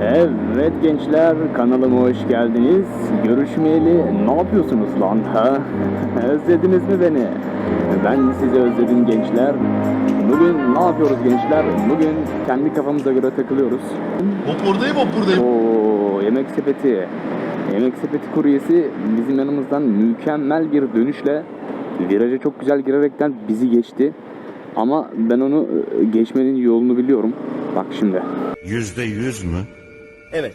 Evet gençler kanalıma hoş geldiniz. Görüşmeyeli ne yapıyorsunuz lan ha? Özlediniz mi beni? Ben sizi özledim gençler. Bugün ne yapıyoruz gençler? Bugün kendi kafamıza göre takılıyoruz. Hop buradayım hop buradayım. Oo yemek sepeti. Yemek sepeti kuryesi bizim yanımızdan mükemmel bir dönüşle viraja çok güzel girerekten bizi geçti. Ama ben onu e, geçmenin yolunu biliyorum. Bak şimdi. Yüzde yüz mü? Evet.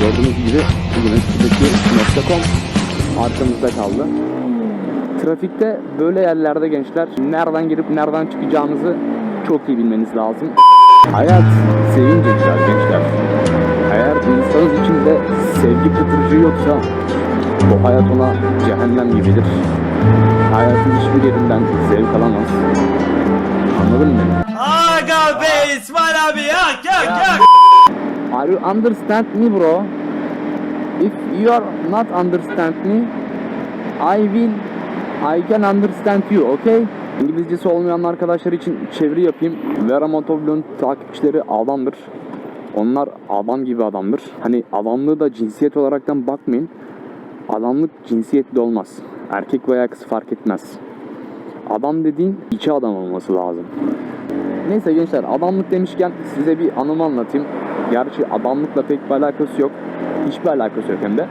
Gördüğünüz gibi yemekspeti.com arkamızda kaldı. Trafikte böyle yerlerde gençler nereden girip nereden çıkacağınızı çok iyi bilmeniz lazım. Hayat sevince güzel gençler. Eğer insanın içinde sevgi pıtırcığı yoksa bu hayat ona cehennem gibidir. Hayatın hiçbir yerinden zevk alamaz. Anladın mı? Aga be İsmail abi yak yak yak. Are you understand me bro? If you are not understand me, I will I can understand you, okay? İngilizcesi olmayan arkadaşlar için çeviri yapayım. Vera Motovlon takipçileri adamdır. Onlar adam gibi adamdır. Hani adamlığı da cinsiyet olaraktan bakmayın. Adamlık cinsiyetli olmaz. Erkek veya kız fark etmez. Adam dediğin içi adam olması lazım. Neyse gençler adamlık demişken size bir anımı anlatayım. Gerçi adamlıkla pek bir alakası yok. Hiçbir alakası yok hem de.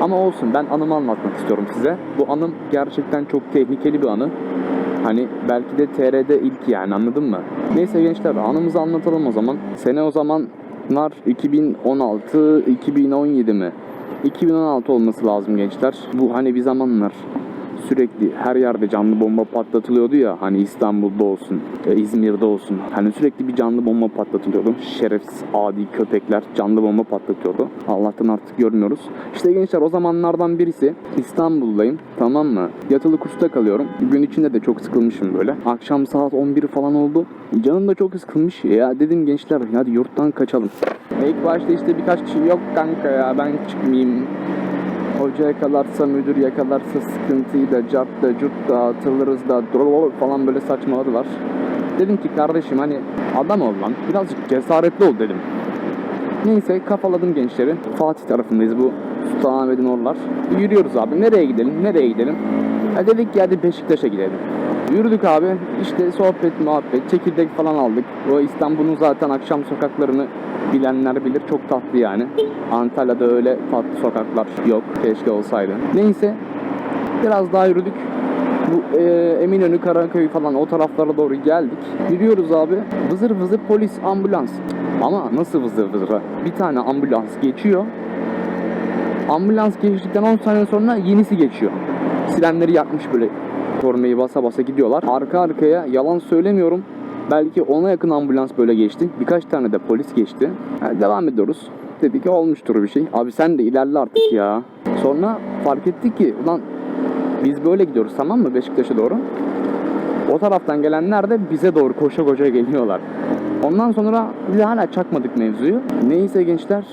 Ama olsun ben anımı anlatmak istiyorum size. Bu anım gerçekten çok tehlikeli bir anı. Hani belki de TR'de ilk yani anladın mı? Neyse gençler anımızı anlatalım o zaman. Sene o zamanlar 2016, 2017 mi? 2016 olması lazım gençler. Bu hani bir zamanlar sürekli her yerde canlı bomba patlatılıyordu ya hani İstanbul'da olsun, e, İzmir'de olsun. Hani sürekli bir canlı bomba patlatılıyordu. Şerefsiz adi köpekler canlı bomba patlatıyordu. Allah'tan artık görmüyoruz. İşte gençler o zamanlardan birisi İstanbul'dayım tamam mı? Yatılı kursta kalıyorum. Gün içinde de çok sıkılmışım böyle. Akşam saat 11 falan oldu. Canım da çok sıkılmış. Ya dedim gençler hadi yurttan kaçalım. İlk başta işte birkaç kişi yok kanka ya ben çıkmayayım Hoca yakalarsa, müdür yakalarsa sıkıntıyı da, cart da, curt da, atılırız da, falan böyle saçmaladılar. Dedim ki kardeşim hani adam ol lan, birazcık cesaretli ol dedim. Neyse kafaladım gençleri. Fatih tarafındayız bu Sultanahmet'in oralar. Yürüyoruz abi. Nereye gidelim? Nereye gidelim? Ya dedik ki hadi Beşiktaş'a gidelim. Yürüdük abi. İşte sohbet, muhabbet, çekirdek falan aldık. O İstanbul'un zaten akşam sokaklarını bilenler bilir. Çok tatlı yani. Antalya'da öyle tatlı sokaklar yok. Keşke olsaydı. Neyse. Biraz daha yürüdük. Bu e, Eminönü, Karaköy falan o taraflara doğru geldik. Yürüyoruz abi. Vızır vızır polis, ambulans. Ama nasıl vızır vızır? Bir tane ambulans geçiyor. Ambulans geçtikten 10 saniye sonra yenisi geçiyor. Sirenleri yakmış böyle kornayı basa basa gidiyorlar. Arka arkaya yalan söylemiyorum. Belki ona yakın ambulans böyle geçti. Birkaç tane de polis geçti. Ha, devam ediyoruz. Dedi ki olmuştur bir şey. Abi sen de ilerle artık ya. Sonra fark ettik ki ulan biz böyle gidiyoruz tamam mı Beşiktaş'a doğru. O taraftan gelenler de bize doğru koşa koşa geliyorlar. Ondan sonra biz hala çakmadık mevzuyu. Neyse gençler.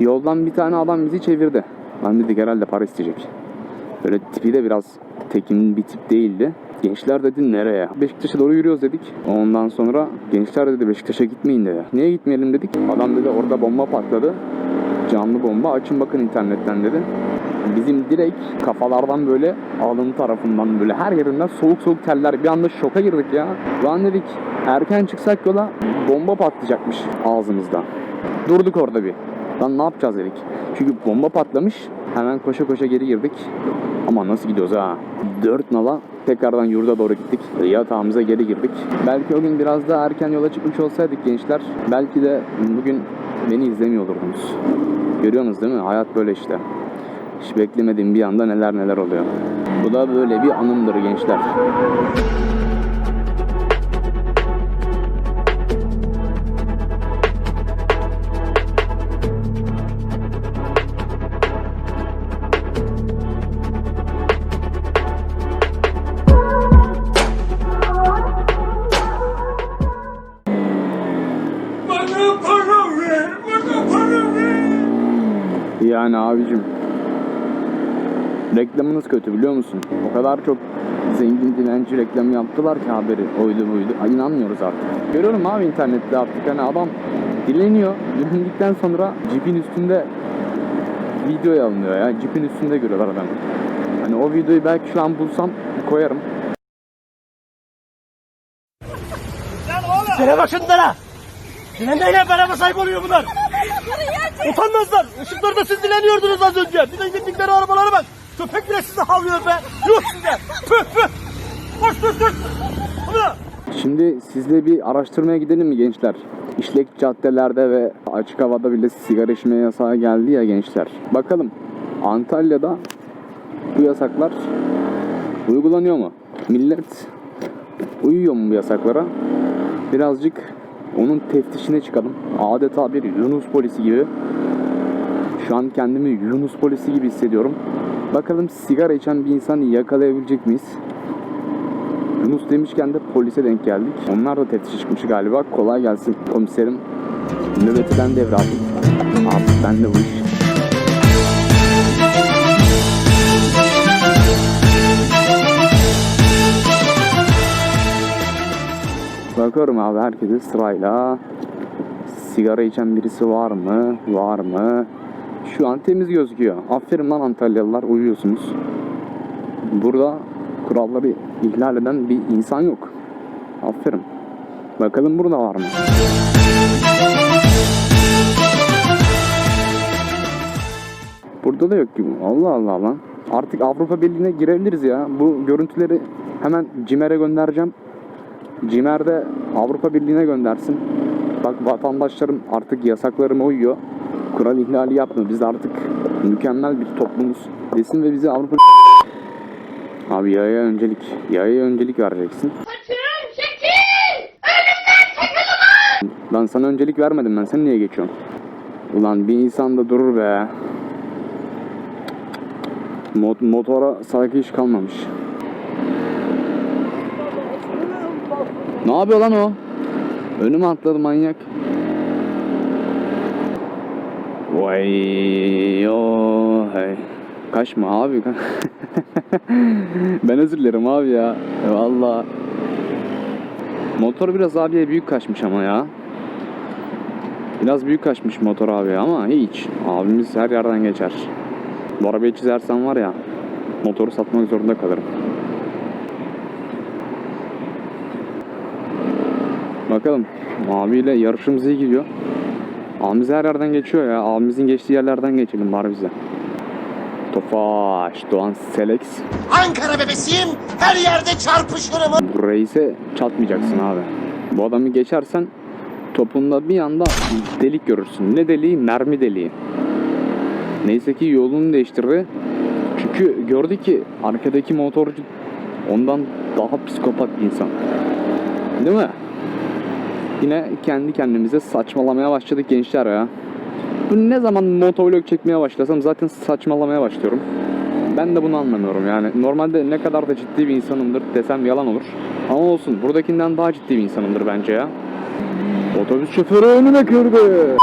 Yoldan bir tane adam bizi çevirdi. Lan dedik herhalde para isteyecek. Böyle tipi de biraz tekin bir tip değildi. Gençler dedi nereye? Beşiktaş'a doğru yürüyoruz dedik. Ondan sonra gençler dedi Beşiktaş'a gitmeyin dedi. Niye gitmeyelim dedik. Adam dedi orada bomba patladı. Canlı bomba açın bakın internetten dedi. Bizim direkt kafalardan böyle alın tarafından böyle her yerinden soğuk soğuk teller bir anda şoka girdik ya. Lan dedik erken çıksak yola bomba patlayacakmış ağzımızda. Durduk orada bir. Lan ne yapacağız dedik. Çünkü bomba patlamış. Hemen koşa koşa geri girdik. Ama nasıl gidiyoruz ha? Dört nala tekrardan yurda doğru gittik. Yatağımıza geri girdik. Belki o gün biraz daha erken yola çıkmış olsaydık gençler. Belki de bugün beni izlemiyor olurdunuz. Görüyorsunuz değil mi? Hayat böyle işte. Hiç beklemediğim bir anda neler neler oluyor. Bu da böyle bir anımdır gençler. Kötü biliyor musun? O kadar çok zengin dilenci reklamı yaptılar ki haberi oydu buydu. Ay inanmıyoruz artık. Görüyorum abi internette artık hani adam dileniyor. Dilendikten sonra cipin üstünde video alınıyor ya. Cipin üstünde görüyorlar adamı. Hani o videoyu belki şu an bulsam koyarım. Sene başındalar. Dilenmeyle beraber sahip oluyor bunlar. Utanmazlar. Işıklarda siz dileniyordunuz az önce. Bir de gittikleri arabalara bak. Köpek bile sizi havlıyor be. Yuh size. Püh püh. Koş koş koş. Şimdi sizle bir araştırmaya gidelim mi gençler? İşlek caddelerde ve açık havada bile sigara içme yasağı geldi ya gençler. Bakalım Antalya'da bu yasaklar uygulanıyor mu? Millet uyuyor mu bu yasaklara? Birazcık onun teftişine çıkalım. Adeta bir Yunus polisi gibi. Şu an kendimi Yunus polisi gibi hissediyorum. Bakalım sigara içen bir insanı yakalayabilecek miyiz? Yunus demişken de polise denk geldik. Onlar da teftiş çıkmış galiba. Kolay gelsin komiserim. Nöbeti ben devraldım. Artık ben de bu iş. Bakıyorum abi herkese sırayla. Sigara içen birisi var mı? Var mı? Şu an temiz gözüküyor. Aferin lan Antalyalılar uyuyorsunuz. Burada kuralları ihlal eden bir insan yok. Aferin. Bakalım burada var mı? Burada da yok gibi. Allah Allah lan. Artık Avrupa Birliği'ne girebiliriz ya. Bu görüntüleri hemen CİMER'e göndereceğim. CİMER de Avrupa Birliği'ne göndersin. Bak vatandaşlarım artık yasaklarıma uyuyor. Kural ihlali yapmıyor. Biz artık mükemmel bir toplumuz desin ve bizi Avrupa Abi yaya öncelik. Yaya öncelik vereceksin. Lan sana öncelik vermedim ben. Sen niye geçiyorsun? Ulan bir insan da durur be. Mot- motora saygı hiç kalmamış. Ne yapıyor lan o? Önüme atladı manyak. Vay yo hey. Kaçma abi. ben özür dilerim abi ya. Valla. Motor biraz abiye büyük kaçmış ama ya. Biraz büyük kaçmış motor abi ama hiç. Abimiz her yerden geçer. Bu arabayı çizersen var ya motoru satmak zorunda kalırım. Bakalım. Abiyle yarışımız iyi gidiyor. Abimiz her yerden geçiyor ya. Abimizin geçtiği yerlerden geçelim bari bize. Tofaş, Doğan Selex. Ankara bebesiyim. Her yerde çarpışırım. Bu reise çatmayacaksın abi. Bu adamı geçersen topunda bir anda delik görürsün. Ne deliği? Mermi deliği. Neyse ki yolunu değiştirdi. Çünkü gördü ki arkadaki motorcu ondan daha psikopat bir insan. Değil mi? Yine kendi kendimize saçmalamaya başladık gençler ya. Bu ne zaman motovlog çekmeye başlasam zaten saçmalamaya başlıyorum. Ben de bunu anlamıyorum yani. Normalde ne kadar da ciddi bir insanımdır desem yalan olur. Ama olsun buradakinden daha ciddi bir insanımdır bence ya. Otobüs şoförü önüne kırdı.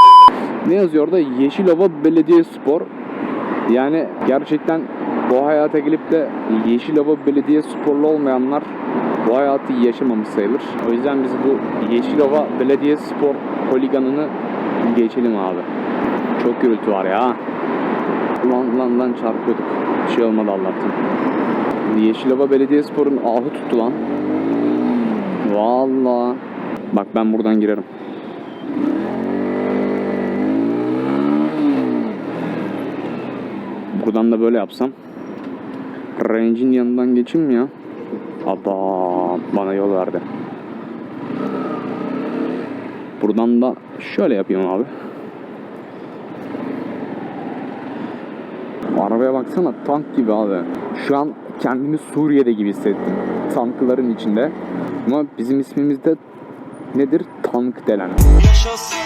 Ne yazıyor orada? Yeşilova Belediye Spor. Yani gerçekten bu hayata gelip de Yeşilova Belediye Sporlu olmayanlar bu hayatı yaşamamış sayılır. O yüzden biz bu Yeşilova Belediye Spor holiganını geçelim abi. Çok gürültü var ya. Lan lan lan çarpıyorduk. Bir şey olmadı Allah'tan. Yeşilova Belediyespor'un ahı tuttu lan. Valla. Bak ben buradan girerim. Buradan da böyle yapsam. Range'in yanından geçeyim ya? Adam bana yol verdi. Buradan da şöyle yapayım abi. Arabaya baksana tank gibi abi. Şu an kendimi Suriye'de gibi hissettim. Tankların içinde. Ama bizim ismimiz de nedir? Tank delen. Yaşasın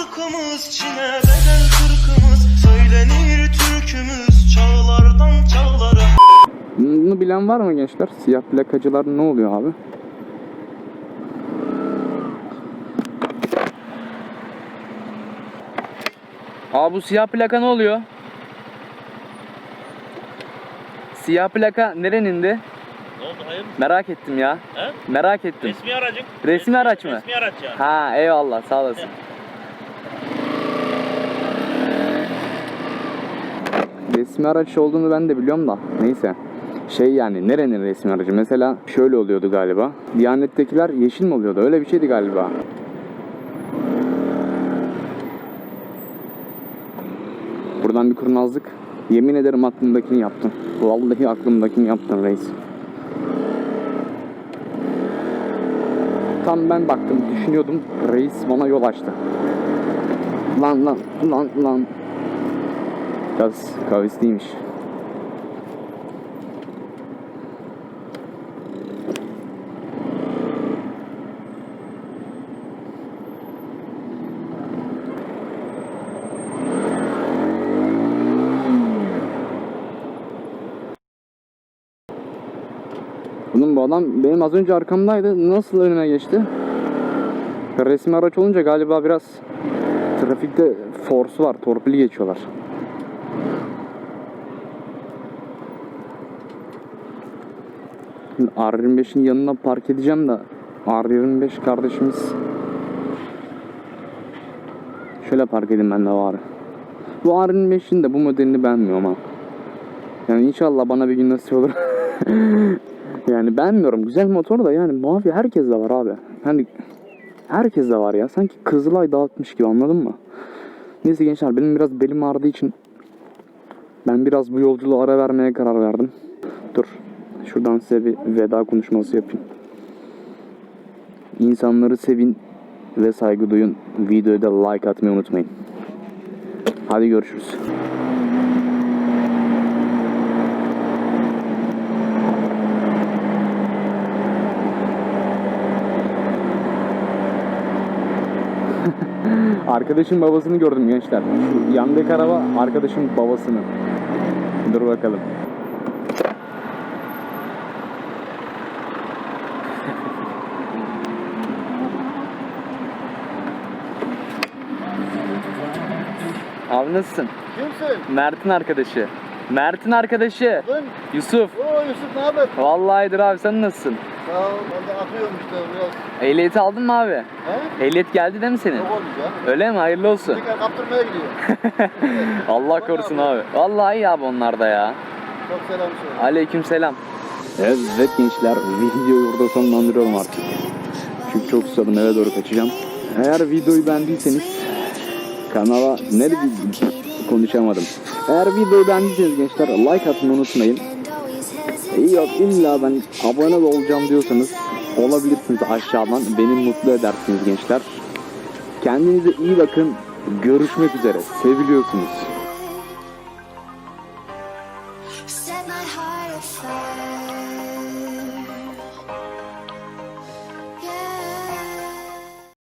ırkımız Çin'e bedel kırkımız Söylenir türkümüz çağlardan çağlara Bunu bilen var mı gençler? Siyah plakacılar ne oluyor abi? Abi bu siyah plaka ne oluyor? siyah plaka nerenindi? Ne oldu hayır? Merak ettim ya. He? Merak ettim. Resmi aracın. Resmi araç mı? Resmi araç yani. Ha eyvallah sağ olasın. Resmi araç olduğunu ben de biliyorum da neyse. Şey yani nerenin resmi aracı? Mesela şöyle oluyordu galiba. Diyanettekiler yeşil mi oluyordu? Öyle bir şeydi galiba. Buradan bir kurnazlık. Yemin ederim aklımdakini yaptım. Vallahi aklımdakini yaptım reis. Tam ben baktım düşünüyordum reis bana yol açtı. Lan lan lan lan. Biraz kavisliymiş. Oğlum bu adam benim az önce arkamdaydı. Nasıl önüme geçti? Resmi araç olunca galiba biraz trafikte force var. Torpili geçiyorlar. Şimdi R25'in yanına park edeceğim de R25 kardeşimiz şöyle park edeyim ben de var. Bu R25'in de bu modelini beğenmiyorum ha. Yani inşallah bana bir gün nasip olur. yani beğenmiyorum. Güzel motor da yani mavi herkes de var abi. Hani herkes de var ya. Sanki Kızılay dağıtmış gibi anladın mı? Neyse gençler benim biraz belim ağrıdığı için ben biraz bu yolculuğa ara vermeye karar verdim. Dur. Şuradan size bir veda konuşması yapayım. İnsanları sevin ve saygı duyun. Videoya da like atmayı unutmayın. Hadi görüşürüz. Arkadaşın babasını gördüm gençler. Şu yandaki araba arkadaşın babasını. Dur bakalım. Abi nasılsın? Kimsin? Mert'in arkadaşı. Mert'in arkadaşı. Ben. Yusuf. Oo Yusuf ne haber? Vallahidir abi sen nasılsın? Sağ ol. Ben de akıyorum işte biraz. Ehliyeti aldın mı abi? He? Ehliyet geldi değil mi senin? Yok olmuş ya. Öyle mi? Hayırlı olsun. Tekrar kaptırmaya gidiyor. Allah korusun abi. Vallahi iyi abi onlar da ya. Çok selam söyle. Aleyküm selam. Evet gençler videoyu burada sonlandırıyorum artık. Çünkü çok susadım eve doğru kaçacağım. Eğer videoyu beğendiyseniz kanala ne konuşamadım. Eğer videoyu beğendiyseniz gençler like atmayı unutmayın. Yok illa ben abone olacağım diyorsanız olabilirsiniz aşağıdan. Beni mutlu edersiniz gençler. Kendinize iyi bakın. Görüşmek üzere. Seviliyorsunuz.